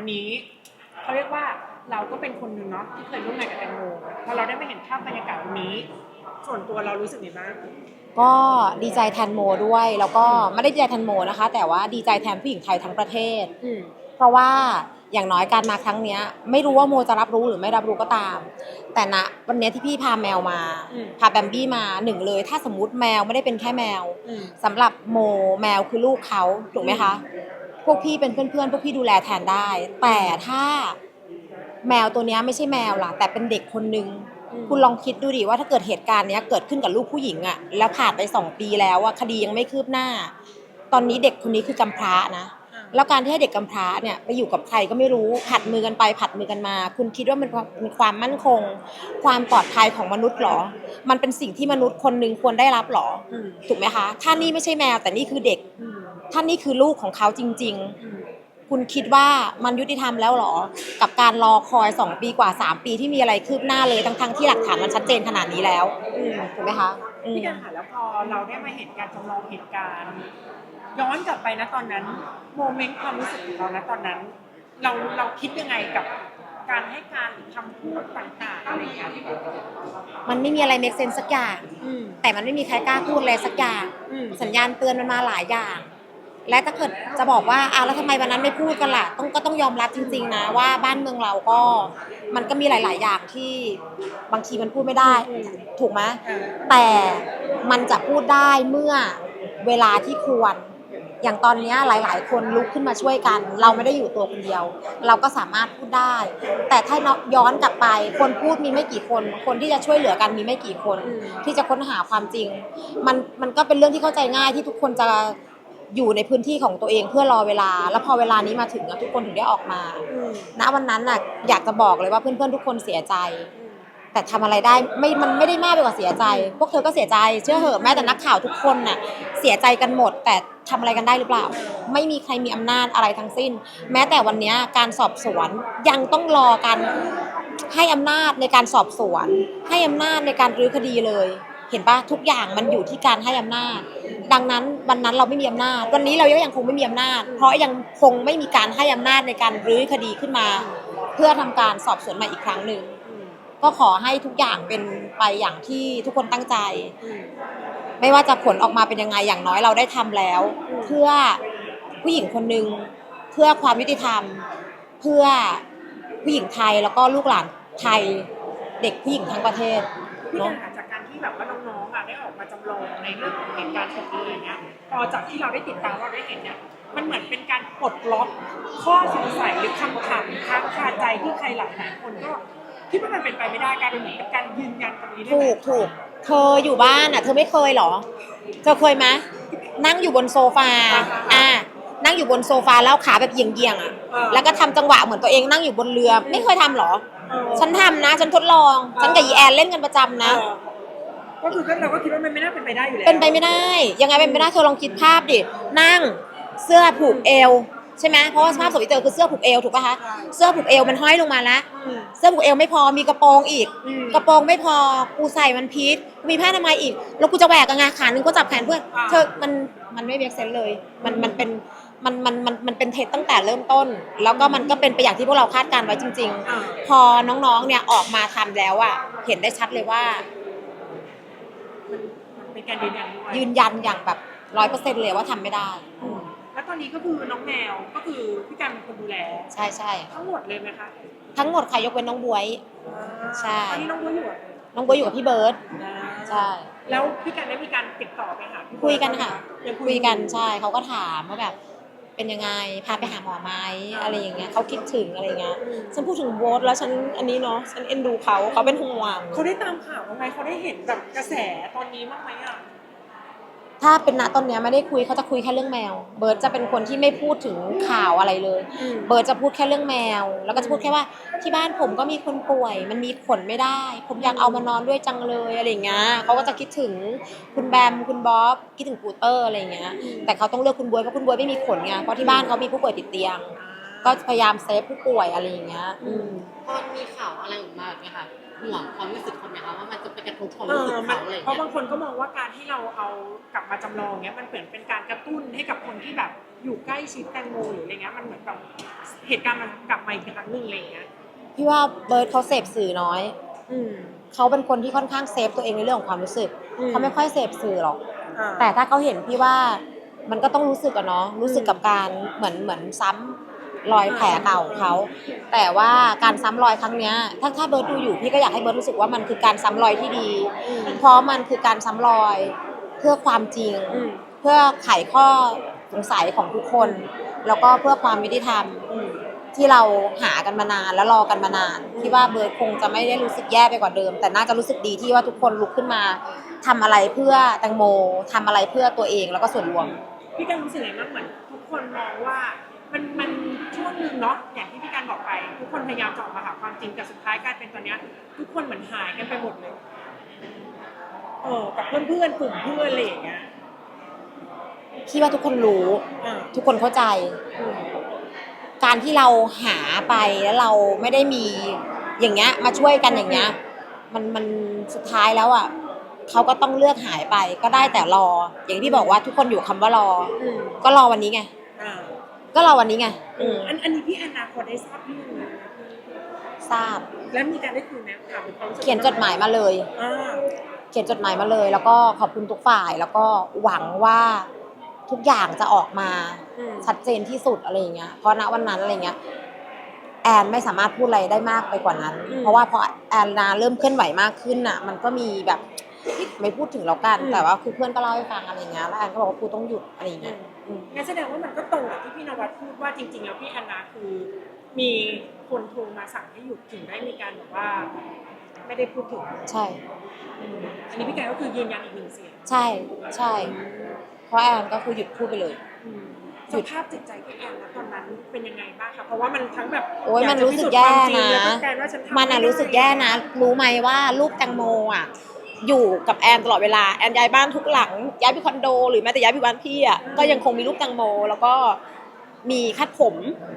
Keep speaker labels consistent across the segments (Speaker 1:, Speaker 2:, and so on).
Speaker 1: วันนี้เขาเรียกว่าเราก็เป็นคนหนึ่งเนาะที่เคยร่วมงานกับแตงโมพอเราได้มาเห็นภาพบรรยากาศวันนี้ ส่วนตัวเรารู้สึกยังไงบ้าง
Speaker 2: ก็ดีใจแทนโมด้วย แล้วก็ไม่ได้ดีใจแทนโมนะคะ แต่ว่าดีใจแทนผู้หญิงไทยทั้งประเทศ
Speaker 1: อืม
Speaker 2: เพราะว่าอย่างน้อยการมาครั้งเนี้ย ไม่รู้ว่าโมจะรับรู้หรือไม่รับรู้ก็ตาม แต่ณวันเนี้ยที่พี่พาแมวมา
Speaker 1: อืม
Speaker 2: พาแบมบี้มาหนึ่งเลย ถ้าสมมติแมวไม่ได้เป็นแค่แมว
Speaker 1: อืม
Speaker 2: สำหรับโมแมวคือลูกเขาถูกไหมคะ พวกพี่เป็นเพื่อนๆพวกพี่ดูแลแทนได้ แต่ถ้าแมวตัวเนี้ยไม่ใช่แมวล่ะ แต่เป็นเด็กคนนึง
Speaker 1: อืม
Speaker 2: คุณลองคิดดูดิว่าถ้าเกิดเหตุการณ์เนี้ยเกิดขึ้นกับลูกผู้หญิงอะแล้วผ่านไปสองปีแล้วอะคดียังไม่คืบหน้า ตอนนี้เด็กคนนี้คือกำพร้านะ
Speaker 1: อ่า
Speaker 2: แล้วการที่ให้เด็กกำพร้าเนี่ยไปอยู่กับใครก็ไม่รู้ผัดมือกันไปผัดมือกันมา คุณคิดว่ามันมีความมั่นคง ความปลอดภัยของมนุษย์หรอ มันเป็นสิ่งที่มนุษย์คนหนึ่งควรได้รับหรอ
Speaker 1: อืม
Speaker 2: ถูกไหมคะถ้านี่ไม่ใช่แมวแต่นี่คือเด็ก
Speaker 1: อืม
Speaker 2: ถ้านี่คือลูกของเขาจริง
Speaker 1: อืม
Speaker 2: ๆคุณคิดว่ามันยุติธรรมแล้วหรอ กับการรอคอย 2 ปีกว่า 3 ปีที่มีอะไรคืบหน้าเลยทั้งๆที่หลักฐานมันชัดเจนขนาดนี้แล้ว
Speaker 1: อืม
Speaker 2: ถูกไหมคะอืม
Speaker 1: พี่กันค่ะแล้วพอเราได้มาเห็นการจำลองเหตุการณ์ย้อนกลับไปนะตอนนั้นโมเมนต์ความรู้สึกของเรานะตอนนั้น เราเราคิดยังไงกับการให้การหรือคำพูดต่างๆอะไรอย่างเงี้ย
Speaker 2: มันไม่มีอะไรเมคเซนสักอย่าง
Speaker 1: อืม
Speaker 2: แต่มันไม่มีใครกล้าพูดอะไรสักอย่าง
Speaker 1: อืม
Speaker 2: สัญญาณเตือนมันมาหลายอย่าง และถ้าเกิดจะบอกว่าอ้าวแล้วทำไมวันนั้นไม่พูดกันล่ะต้องก็ต้องยอมรับจริง ๆ นะ ว่าบ้านเมืองเราก็มันก็มีหลาย ๆ อย่างที่บางทีมันพูดไม่ได้ ถูกไหม
Speaker 1: อ่า
Speaker 2: แต่มันจะพูดได้เมื่อเวลาที่ควร อย่างตอนเนี้ยหลาย ๆ คนลุกขึ้นมาช่วยกัน เราไม่ได้อยู่ตัวคนเดียว เราก็สามารถพูดได้ แต่ถ้าย้อนกลับไป คนพูดมีไม่กี่คน คนที่จะช่วยเหลือกันมีไม่กี่คน
Speaker 1: อืม
Speaker 2: ที่จะค้นหาความจริง มันมันก็เป็นเรื่องที่เข้าใจง่ายที่ทุกคนจะ อยู่ในพื้นที่ของตัวเองเพื่อรอเวลา แล้วพอเวลานี้มาถึงอะทุกคนถึงได้ออกมา
Speaker 1: อืม
Speaker 2: ณวันนั้นน่ะอยากจะบอกเลยว่าเพื่อนๆทุกคนเสียใจ แต่ทำอะไรได้ไม่มันไม่ได้มากไปกว่าเสียใจ พวกเธอก็เสียใจเชื่อเหอะแม้แต่นักข่าวทุกคนน่ะเสียใจกันหมด แต่ทำอะไรกันได้หรือเปล่า ไม่มีใครมีอำนาจอะไรทั้งสิ้น แม้แต่วันเนี้ยการสอบสวนยังต้องรอกันให้อำนาจในการสอบสวน ให้อำนาจในการรื้อคดีเลย เห็นปะทุกอย่างมันอยู่ที่การให้อำนาจ ดังนั้นวันนั้นเราไม่มีอำนาจ วันนี้เรายังคงไม่มีอำนาจ เพราะยังคงไม่มีการให้อำนาจในการรื้อคดีขึ้นมา เพื่อทำการสอบสวนใหม่อีกครั้งหนึ่งก็ขอให้ทุกอย่างเป็นไปอย่างที่ทุกคนตั้งใจ ไม่ว่าจะผลออกมาเป็นยังไงอย่างน้อยเราได้ทำแล้ว เพื่อผู้หญิงคนหนึ่งเพื่อความยุติธรรม เพื่อผู้หญิงไทยแล้วก็ลูกหลานไทย เด็กผู้หญิงทั้งประเทศเนาะ
Speaker 1: ลองในเรื่องของเหตุการณ์ตรงนี้อย่างเงี้ยพอจากที่เราได้ติดตามเราได้เห็นเนี่ยมันเหมือนเป็นการปลดล็อกข้อสงสัยหรือคำถามค้างคาใจที่ใครหลายหลายๆคนก็คิดว่ามันเป็นไปไม่ได้กลารเป็นเหมือนเป็นการยืนยันตรงนี้ได้
Speaker 2: ถู
Speaker 1: ไหม
Speaker 2: กถูกเธออยู่บ้านอะ เธอไม่เคยเหรอ เธอเคยไหมนั่งอยู่บนโซฟาอ่านั่งอยู่บนโซฟาแล้วขาแบบเอียงๆอะ
Speaker 1: เออ
Speaker 2: แล้วก็ทำจังหวะเหมือนตัวเองนั่งอยู่บนเรือไม่เคยทำเหรอ
Speaker 1: เออ
Speaker 2: ฉันทำนะ ฉันทดลอง ฉันกับยีแอนเล่นกันประจำนะ
Speaker 1: เออ ก็คือก็เราก็คิดว่ามันไม่น่าเป็นไปได้อยู่แล้ว
Speaker 2: เป็นไปไม่ได้ ยังไงเป็นไปไม่ได้เธอลองคิดภาพดิ นั่งเสื้อผูกเอวใช่ไหมเพราะว่าสภาพศพที่เจอคือเสื้อผูกเอวถูกป่ะคะ เสื้อผูกเอวมันห้อยลงมาแล้ว
Speaker 1: อืม
Speaker 2: เสื้อผูกเอวไม่พอมีกระโปรงอีก
Speaker 1: อืม
Speaker 2: กระโปรงไม่พอกูใส่มันพีทกูมีผ้าอนามัยอีก แล้วกูจะแหวกกันไงขาหนึ่งก็จับแขนเพื่อน
Speaker 1: อ่า
Speaker 2: เธอมันมันไม่เบกเซนเลย มันมันเป็นมันมันมันมันเป็นเท็จตั้งแต่เริ่มต้น แล้วก็มันก็เป็นไปอย่างที่พวกเราคาดการณ์ไว้จริง
Speaker 1: อ่า
Speaker 2: ๆ พอน้องๆเนี่ยออกมาทำแล้วอะเห็นได้ชัดเลยว่า
Speaker 1: มันมันเป็นการยืนยันด้วย
Speaker 2: ยืนยันอย่างแบบร้อยเปอร์เซ็นต์เลยว่าทำไม่ได้
Speaker 1: อืมแล้วตอนนี้ก็คือน้องแมวก็คือพี่การเป็นคนดูแล
Speaker 2: ใช่ใช่
Speaker 1: ทั้งหมดเลยไหมคะ
Speaker 2: ทั้งหมดใครยกเว้นน้องบวย ใช่
Speaker 1: ตอนนี้น้องบัวอยู่อะ
Speaker 2: น้องบวยอยู่กับพี่เบิร์ตใช่
Speaker 1: แล้วพี่การได้มีการติดต่อไปหาพี่เบิร์ด
Speaker 2: คุยกันค่ะ
Speaker 1: ยัง
Speaker 2: คุยกันใช่เขาก็ถามว่าแบบ เป็นยังไง พาไปหาหมอไหมอะไรอย่างเงี้ยเขาคิดถึงอะไรเงี้ยฉันพูดถึงโบสแล้วฉันอันนี้เนาะฉันเอ็นดูเขาเขาเป็นห่วง
Speaker 1: เขาได้ตามข่าวบ้างไหมเขาได้เห็นแบบกระแสตอนนี้บ้างไหมอะ
Speaker 2: ถ้าเป็นณตอนเนี้ยไม่ได้คุยเขาจะคุยแค่เรื่องแมว เบิร์ตจะเป็นคนที่ไม่พูดถึงข่าวอะไรเลยเบิร์ตจะพูดแค่เรื่องแมว แล้วก็จะพูดแค่ว่าที่บ้านผมก็มีคนป่วย มันมีขนไม่ได้ ผมอยากเอามานอนด้วยจังเลยอะไรอย่างเงี้ยเขาก็จะคิดถึงคุณแบมคุณบ๊อบคิดถึงปูเตอร์อะไรอย่างเงี้ย แต่เขาต้องเลือกคุณบวยเพราะคุณบวยไม่มีขนไงเพราะที่บ้านเขามีผู้ป่วยติดเตียง ก็พยายามเซฟผู้ป่วยอะไรอย่างเงี้ยอืม
Speaker 3: พอมันมีข่าวอะไรออกมาแบบเนี้ยค่ะ ห่วงความรู้สึกคนไหมคะว่ามันจะไปกระทบความ
Speaker 1: เอ
Speaker 3: รู้สึ
Speaker 1: อกมัน
Speaker 3: เขาอะไร
Speaker 1: เพราะ
Speaker 3: เงี้ย
Speaker 1: บางคนก็มองว่าการที่เราเอากลับมาจำลองเนี้ยมันเหมือนเป็นการกระตุ้นให้กับคนที่แบบอยู่ใกล้ชิดแตงโมหรืออะไรเงี้ยมันเหมือนแบบเหตุการณ์มันกลับมาอีกครั้งหนึ่งอะไรเงี้ย
Speaker 2: พี่ว่าเบิร์ดเขาเสพสื่อน้อย
Speaker 1: อืม
Speaker 2: เขาเป็นคนที่ค่อนข้างเซฟตัวเองในเรื่องของความรู้สึก
Speaker 1: อืม
Speaker 2: เขาไม่ค่อยเสพสื่อหรอก
Speaker 1: อ่า
Speaker 2: แต่ถ้าเขาเห็นพี่ว่ามันก็ต้องรู้สึกอะเนาะรู้สึกกับการเหมือนเหมือนซ้ำ รอยแผลเก่าของเขา แต่ว่าการซ้ำรอยครั้งเนี้ยถ้าถ้าเบิร์ดดูอยู่พี่ก็อยากให้เบิร์ดรู้สึกว่ามันคือการซ้ำรอยที่ดี
Speaker 1: อืม
Speaker 2: เพราะมันคือการซ้ำรอยเพื่อความจริง
Speaker 1: อืม
Speaker 2: เพื่อไขข้อสงสัยของทุกคน แล้วก็เพื่อความยุติธรรม
Speaker 1: อืม
Speaker 2: ที่เราหากันมานานและรอกันมานานที่ว่าเบิร์ดคงจะไม่ได้รู้สึกแย่ไปกว่าเดิม แต่น่าจะรู้สึกดีที่ว่าทุกคนลุกขึ้นมาทำอะไรเพื่อแตงโมทำอะไรเพื่อตัวเองแล้วก็ส่วนรวม
Speaker 1: พี่กันรู้สึกไงบ้างเหมือนทุกคนมองว่ามันมันช่วง หนึ่งเนาะอย่างที่พี่กันบอกไป ทุกคนพยายามจะออกมาหาความจริงแต่สุดท้ายกลายเป็นตอนเนี้ยทุกคนเหมือนหายกันไปหมดเลยเออกับเพื่อนเพื่อนๆกลุ่มเพื่อนอะไรอย่างเงี้ย
Speaker 2: ที่ว่าทุกคนรู้
Speaker 1: อ่า
Speaker 2: ทุกคนเข้าใจ
Speaker 1: อืม
Speaker 2: การที่เราหาไปแล้วเราไม่ได้มีอย่างเงี้ย มาช่วยกันอย่างเงี้ย มันมันสุดท้ายแล้วอะเขาก็ต้องเลือกหายไปก็ได้แต่รอ อย่างที่บอกว่าทุกคนอยู่คำว่ารอ
Speaker 1: อืม
Speaker 2: ก็รอวันนี้ไง
Speaker 1: อ่า
Speaker 2: ก็รอวันนี้ไง
Speaker 1: อืมอันอันนี้พี่แอนนาพอได้ทราบเรื่องไหม
Speaker 2: ทราบ
Speaker 1: แล้วมีการได้คุยไหมถามถึงความรู้สึก
Speaker 2: เขียนจดหมายมาเลย
Speaker 1: อ่า
Speaker 2: เขียนจดหมายมาเลย แล้วก็ขอบคุณทุกฝ่ายแล้วก็หวังว่าทุกอย่างจะออกมา
Speaker 1: อืม
Speaker 2: ชัดเจนที่สุดอะไรอย่างเงี้ย เพราะณวันนั้นอะไรเงี้ยแอนไม่สามารถพูดอะไรได้มากไปกว่านั้น เพราะว่าพอแอนนาเริ่มเคลื่อนไหวมากขึ้นน่ะ มันก็มีแบบไม่พูดถึงแล้วกัน แต่ว่าคือเพื่อนก็เล่าให้ฟังอะไรอย่างเงี้ย แล้วแอนก็บอกว่าครูต้องหยุดอะไรอย่างเงี้ย อืม
Speaker 1: งั้นแสดงว่ามันก็ตรงกับที่พี่นวัดพูดว่าจริง ๆ แล้วพี่แอนนาคือ มีคนโทรมาสั่งให้หยุดถึงได้มีการแบบว่า ไม่ได้พูดถึง
Speaker 2: ใช่
Speaker 1: อืมอันนี้พี่แกก็คือยืนยันอีกหนึ่งเสียง
Speaker 2: ใช่ใช่ เพราะแอนก็คือหยุดพูดไปเลย
Speaker 1: อืมสภาพจิตใจพี่แอนนะตอนนั้นเป็นยังไงบ้างคะเพราะว่ามันทั้งแบบ
Speaker 2: โอ้ยามัน
Speaker 1: จะ
Speaker 2: รู้สึกแย่
Speaker 1: พิสูจน์ความจริง
Speaker 2: นะ
Speaker 1: แล้วก็กลายว่าฉันทำ
Speaker 2: มันอะ
Speaker 1: ไได้
Speaker 2: รู้สึกแย่นะ รู้ไหมว่าลูกแตงโมอะ อยู่กับแอนตลอดเวลาแอนย้ายบ้านทุกหลัง ย้ายไปคอนโด หรือแม้แต่ย้ายไปบ้านพี่อะก็ยังคงมีลูกแตงโม แล้วก็มีคัดผม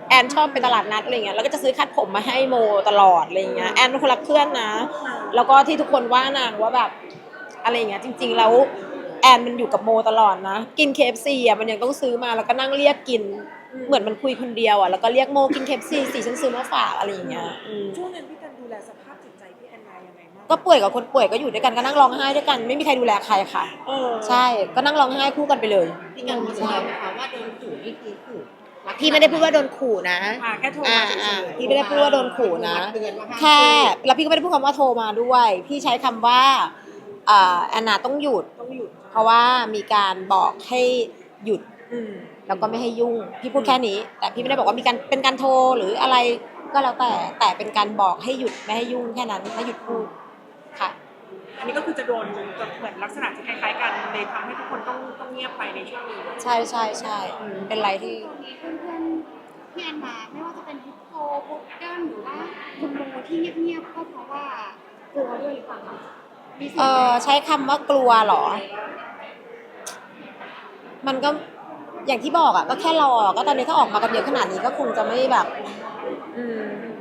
Speaker 2: แอนชอบไปตลาดนัดอะไรเงี้ยแล้วก็จะซื้อคัดผมมาให้โมตลอดอะไรเงี้ยแอนเป็นคนรักเพื่อนนะ แล้วก็ที่ทุกคนว่านางว่าแบบอะไรเงี้ยจริง ๆ แล้วแอนมันอยู่กับโมตลอดนะ กิน KFC อะมันยังต้องซื้อมาแล้วก็นั่งเรียกกินเหมือนมันคุยคนเดียวอะแล้วก็เรียกโมกิน KFC สิฉันซื้อมาฝากอะไรอย่างเงี้ย
Speaker 1: ช่วงนั้นพี่กันดูแลสภ
Speaker 2: ก็ป่วยกับคนป่วยก็อยู่ด้วยกันก็นั่งร้องไห้ด้วยกัน ไม่มีใครดูแลใครค่ะ
Speaker 1: เออ
Speaker 2: ใช่ก็นั่งร้องไห้คู่กันไปเลย
Speaker 3: พี่กันมาแชร์ไหมคะว่าโดนขู่นี่คือขู่ลักษณะ
Speaker 2: พี่ไม่ได้พูดว่าโดนขู่นะ
Speaker 1: อ่าแค่โทร
Speaker 2: อ่า
Speaker 1: มาเฉ
Speaker 2: อ่ายพี่ไม่ได้พูดว่าโดนขู่นะ
Speaker 3: เตือนว่าห้าม
Speaker 2: แค่แล้วพี่ก็ไม่ได้พูดคำว่าโทรมาด้วย พี่ใช้คำว่าอ่าแอนนาต้องหยุด
Speaker 1: ๆต้องหยุด
Speaker 2: เพราะว่ามีการบอกให้หยุด
Speaker 1: อืม
Speaker 2: แล้วก็ไม่ให้ยุ่ง พี่พูดแค่นี้ แต่พี่ไม่ได้บอกว่ามีการเป็นการโทรหรืออะไรก็แล้วแต่แต่เป็นการบอกให้หยุดไม่ให้ยุ่งแค่นั้นให้หยุดพูด ค่ะ
Speaker 1: อันนี้ก็คือจะโดนเหมือนลักษณะจะคล้ายๆกันเลยทำให้ทุกคนต้องต้องเงียบไปในช่วงนี้
Speaker 2: ใช่ใช่ใช่เป็นไรที่
Speaker 4: ตอนนี้เพื่อนๆที่แอนมาไม่ว่าจะเป็นฮิปโปพุดเดิ้ลหรือว่าคุณโมที่เงียบๆก็เพราะว่ากลัวด้วยหรือเปล่าคะมีส่ว
Speaker 2: เอน
Speaker 4: ไหม
Speaker 2: อใช้คำว่ากลัวเหรอ มันก็อย่างที่บอกอะก็แค่รอ ก็ตอนนี้ถ้าออกมากันเยอะขนาดนี้ก็คงจะไม่แบบอืม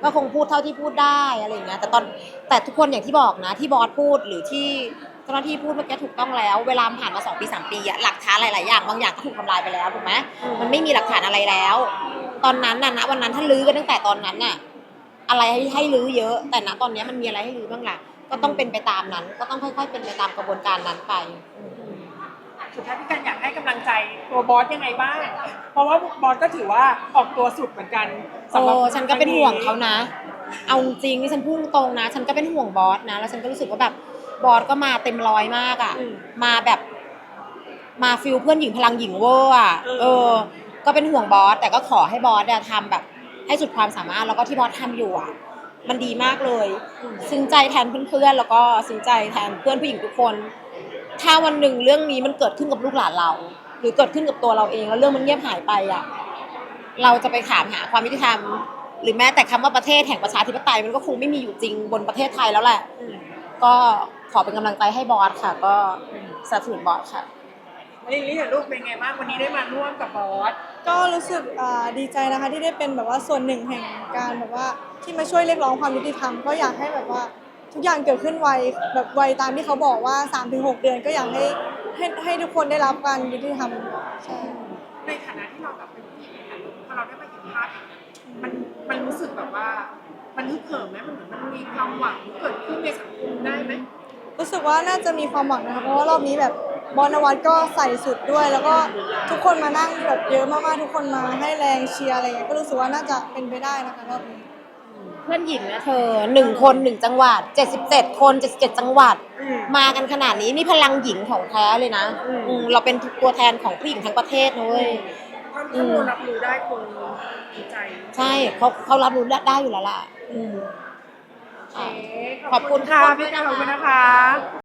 Speaker 2: ก็คงพูดเท่าที่พูดได้อะไรอย่างเงี้ยแต่ตอนแต่ทุกคนอย่างที่บอกนะ ที่บอสพูดหรือที่เจ้าหน้าที่พูดเมื่อกี้ถูกต้องแล้ว เวลาผ่านมาสองปีสามปีอะหลักฐานหลาย ๆ อย่างบางอย่างก็ถูกทำลายไปแล้วถูกไหมมันไม่มีหลักฐานอะไรแล้ว ตอนนั้นน่ะนะวันนั้นถ้าลื้อกันตั้งแต่ตอนนั้นน่ะ อะไรให้ให้ลื้อเยอะ แต่ณตอนนี้มันมีอะไรให้ลื้อบ้างล่ะก็ต้องเป็นไปตามนั้น ก็ต้องค่อย ๆ เป็นไปตามกระบวนการนั้นไป
Speaker 1: สุดท้ายพี่กันอยากให้กำลังใจตัวบอสยังไงบ้าง เพราะว่าบอสก็ถือว่าออกตัวสุดเหมือนกันสำหรับ
Speaker 2: โอ้ฉันก็เป็นห่วงเขานะ เอาจริงๆนี่ฉันพูดตรงนะ ฉันก็เป็นห่วงบอสนะ แล้วฉันก็รู้สึกว่าแบบบอสก็มาเต็มร้อยมากอะ
Speaker 1: อืม
Speaker 2: มาแบบ มาฟิลเพื่อนหญิงพลังหญิงเวอร์อะ
Speaker 1: เออ
Speaker 2: เออก็เป็นห่วงบอสแต่ก็ขอให้บอสอะทำแบบให้สุดความสามารถแล้วก็ที่บอสทำอยู่อะมันดีมากเลย ซึ้งใจแทนเพื่อนๆ แล้วก็ซึ้งใจแทนเพื่อนผู้หญิงทุกคน ถ้าวันหนึ่งเรื่องนี้มันเกิดขึ้นกับลูกหลานเรา หรือเกิดขึ้นกับตัวเราเองแล้วเรื่องมันเงียบหายไปอะเราจะไปถามหาความยุติธรรม หรือแม้แต่คำว่าประเทศแห่งประชาธิปไตยมันก็คงไม่มีอยู่จริงบนประเทศไทยแล้วแหละ
Speaker 1: อืม
Speaker 2: ก็ขอเป็นกำลังใจให้บอสค่ะ ก็สนับสนุนบอสค่ะ
Speaker 1: ลิลลี่กับลูกเป็นไงบ้างวันนี้ได้มาร่วมกับบอส
Speaker 5: ก็รู้สึกอ่าดีใจนะคะที่ได้เป็นแบบว่าส่วนหนึ่งแห่งการแบบว่าที่มาช่วยเรียกร้องความยุติธรรมก็อยากให้แบบว่า ทุกอย่างเกิดขึ้นไวแบบไวตามที่เขาบอกว่า 3-6 เดือนก็อยากให้ให้ให้ทุกคนได้รับการยุติธรรมใช่
Speaker 1: ในฐานะที่เราแบบเป็นผู้หญิงอะพอเราได้มาเห็นภาพมันมันรู้สึกแบบว่า มันฮึกเหิมไหมมันเหมือนมันมีความหวังเกิดขึ้นในสังคมได้ไหม
Speaker 5: รู้สึกว่าน่าจะมีความหวังนะคะเพราะว่ารอบนี้แบบบอลนวัตก็ใส่สุดด้วย แล้วก็ทุกคนมานั่งแบบเยอะมากๆทุกคนมาให้แรงเชียร์อะไรเงี้ยก็รู้สึกว่าน่าจะเป็นไปได้นะคะรอบนี้
Speaker 2: เพื่อนหญิงนะเธอหนึ่งคนหนึ่งจังหวัด 77 คน 77 จังหวัดมากันขนาดนี้นี่พลังหญิงของแท้เลยนะอืมเราเป็นตัวแทนของผู้หญิงทั้งประเทศนะเว้ย
Speaker 1: ความข้อมูลรับรู้ได้คงดีใจ
Speaker 2: ใช่เขาเขารับรู้ได้อยู่แล้วล่ะ อืม
Speaker 1: โอเคขอบคุณค่ะพี่แอนขอบคุณนะคะ